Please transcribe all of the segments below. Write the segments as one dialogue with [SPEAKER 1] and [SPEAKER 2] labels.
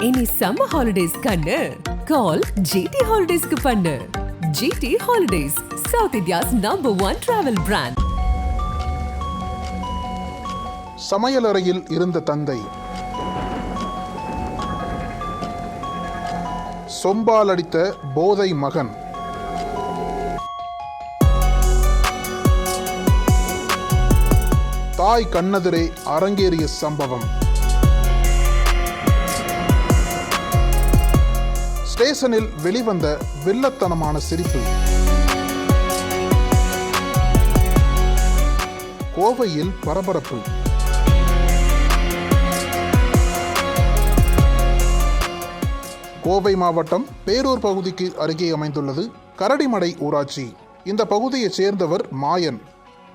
[SPEAKER 1] இனி summer holidays கண்ணு. கால் GT ஹாலிடேஸ்க்கு பண்ணு. GT holidays south India's number one travel brand
[SPEAKER 2] சமையலறையில் இருந்த தந்தை. சொம்பால் அடித்த போதை மகன். தாய் கண்ணெதிரே அரங்கேறிய சம்பவம். ஸ்டேஷனில் வெளிவந்த வில்லத்தனமான சிரிப்பு. கோவையில் பரபரப்பு. கோவை மாவட்டம் பேரூர் பகுதிக்கு அருகே அமைந்துள்ளது கரடிமடை ஊராட்சி. இந்த பகுதியைச் சேர்ந்தவர் மாயன்.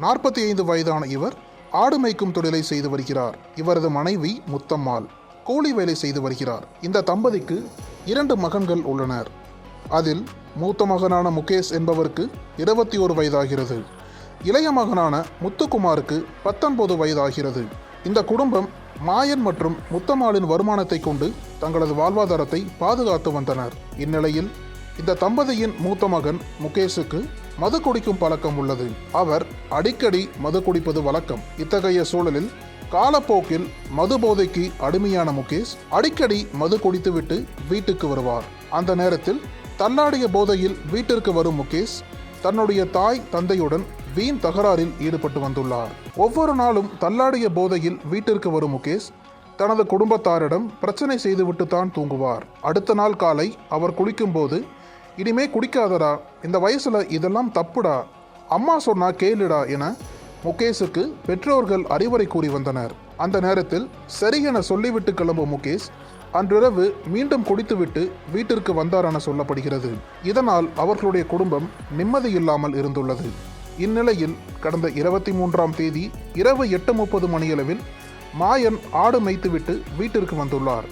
[SPEAKER 2] நாற்பத்தி ஐந்து வயதான இவர் ஆடு மேய்க்கும் தொழிலை செய்து வருகிறார். இவரது மனைவி முத்தம்மாள். கூலி வேலை செய்து வருகிறார். இந்த தம்பதிக்கு இரண்டு மகன்கள் உள்ளனர். அதில் மூத்த மகனான முகேஷ் என்பவருக்கு இருபத்தி ஒரு வயதாகிறது. இளைய மகனான முத்துக்குமாருக்கு பத்தொன்பது வயதாகிறது. இந்த குடும்பம் மாயன் மற்றும் முத்தம்மாளின் வருமானத்தை கொண்டு தங்களது வாழ்வாதாரத்தை பாதுகாத்து வந்தனர். இந்நிலையில் இந்த தம்பதியின் மூத்த மகன் முகேஷுக்கு மது குடிக்கும் பழக்கம் உள்ளது. அவர் அடிக்கடி மது குடிப்பது வழக்கம். இத்தகைய சூழலில் காலப்போக்கில் மது போதைக்கு அடிமையான முகேஷ் அடிக்கடி மது குடித்துவிட்டு வீட்டுக்கு வருவார். அந்த நேரத்தில் தள்ளாடிய போதையில் வீட்டிற்கு வரும் முகேஷ் தன்னுடைய தாய் தந்தையுடன் வீண் தகராறில் ஈடுபட்டு வந்துள்ளார். ஒவ்வொரு நாளும் தள்ளாடிய போதையில் வீட்டிற்கு வரும் முகேஷ் தனது குடும்பத்தாரிடம் பிரச்சனை செய்துவிட்டு தான் தூங்குவார். அடுத்த நாள் காலை அவர் குளிக்கும்போது இனிமே குடிக்காதடா இந்த வயசுல இதெல்லாம் தப்புடா அம்மா சொன்னா கேளுடா என முகேஷுக்கு பெற்றோர்கள் அறிவுரை கூறி வந்தனர். அந்த நேரத்தில் சரி என சொல்லிவிட்டு கிளம்பும் முகேஷ் அன்றிரவு மீண்டும் குடித்துவிட்டு வீட்டிற்கு வந்தார் என சொல்லப்படுகிறது. இதனால் அவர்களுடைய குடும்பம் நிம்மதி இல்லாமல் இருந்துள்ளது. இந்நிலையில் கடந்த இருபத்தி மூன்றாம் தேதி இரவு எட்டு முப்பது மணியளவில் மாயன் ஆடு மேய்த்துவிட்டு வீட்டிற்கு வந்துள்ளார்.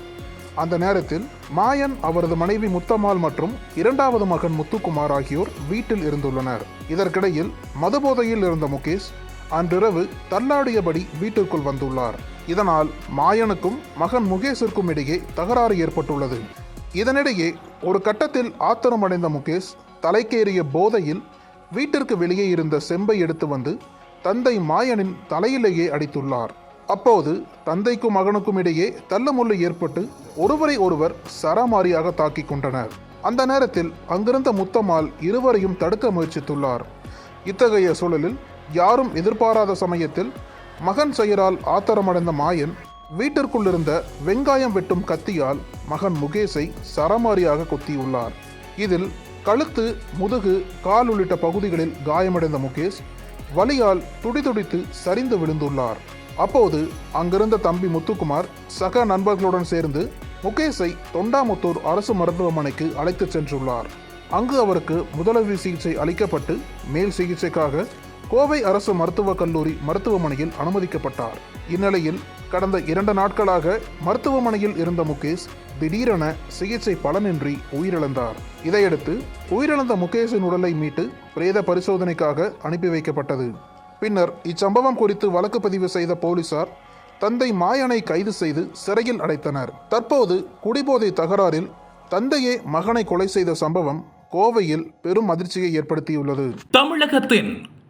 [SPEAKER 2] அந்த நேரத்தில் மாயன் அவரது மனைவி முத்தம்மாள் மற்றும் இரண்டாவது மகன் முத்துக்குமார் ஆகியோர் வீட்டில் இருந்துள்ளனர். இதற்கிடையில் மதுபோதையில் இருந்த முகேஷ் அன்றிரவு தள்ளாடியபடி வீட்டிற்குள் வந்துள்ளார். இதனால் மாயனுக்கும் மகன் முகேஷிற்கும் இடையே தகராறு ஏற்பட்டுள்ளது. இதனிடையே ஒரு கட்டத்தில் ஆத்திரமடைந்த முகேஷ் தலைக்கேறிய போதையில் வீட்டிற்கு வெளியே இருந்த செம்பை எடுத்து வந்து தந்தை மாயனின் தலையிலேயே அடித்துள்ளார். அப்போது தந்தைக்கும் மகனுக்கும் இடையே தள்ளுமுள்ளு ஏற்பட்டு ஒருவரை ஒருவர் சரமாரியாக தாக்கிக் கொண்டனர். அந்த நேரத்தில் அங்கிருந்த முத்தம்மாள் இருவரையும் தடுக்க முயற்சித்துள்ளார். இத்தகைய சூழலில் யாரும் எதிர்பாராத சமயத்தில் மகன் செயலால் ஆத்திரமடைந்த மாயன் வீட்டிற்குள்ளிருந்த வெங்காயம் வெட்டும் கத்தியால் மகன் முகேஷை சரமாரியாக கொத்தியுள்ளார். இதில் கழுத்து முதுகு கால் உள்ளிட்ட பகுதிகளில் காயமடைந்த முகேஷ் வலியால் துடிதுடித்து சரிந்து விழுந்துள்ளார். அப்போது அங்கிருந்த தம்பி முத்துக்குமார் சக நண்பர்களுடன் சேர்ந்து முகேஷை தொண்டாமுத்தூர் அரசு மருத்துவமனைக்கு அழைத்துச் சென்றுள்ளார். அங்கு அவருக்கு முதலுதவி சிகிச்சை அளிக்கப்பட்டு மேல் சிகிச்சைக்காக கோவை அரசு மருத்துவக் கல்லூரி மருத்துவமனையில் அனுமதிக்கப்பட்டார். இந்நிலையில் கடந்த இரண்டு நாட்களாக மருத்துவமனையில் இருந்த முகேஷ் திடீரென சிகிச்சை பலனின்றி உயிரிழந்தார். இதையடுத்து உயிரிழந்த முகேஷின் உடலை மீட்டு பிரேத பரிசோதனைக்காக அனுப்பி வைக்கப்பட்டது. பின்னர் இச்சம்பவம் குறித்து வழக்கு பதிவு செய்த போலீசார் தந்தை மாயனை கைது செய்து சிறையில் அடைத்தனர். தற்போது குடிபோதை தகராறில் தந்தையே மகனை கொலை செய்த சம்பவம் கோவையில் பெரும் அதிர்ச்சியை ஏற்படுத்தியுள்ளது.
[SPEAKER 3] தமிழகத்தின்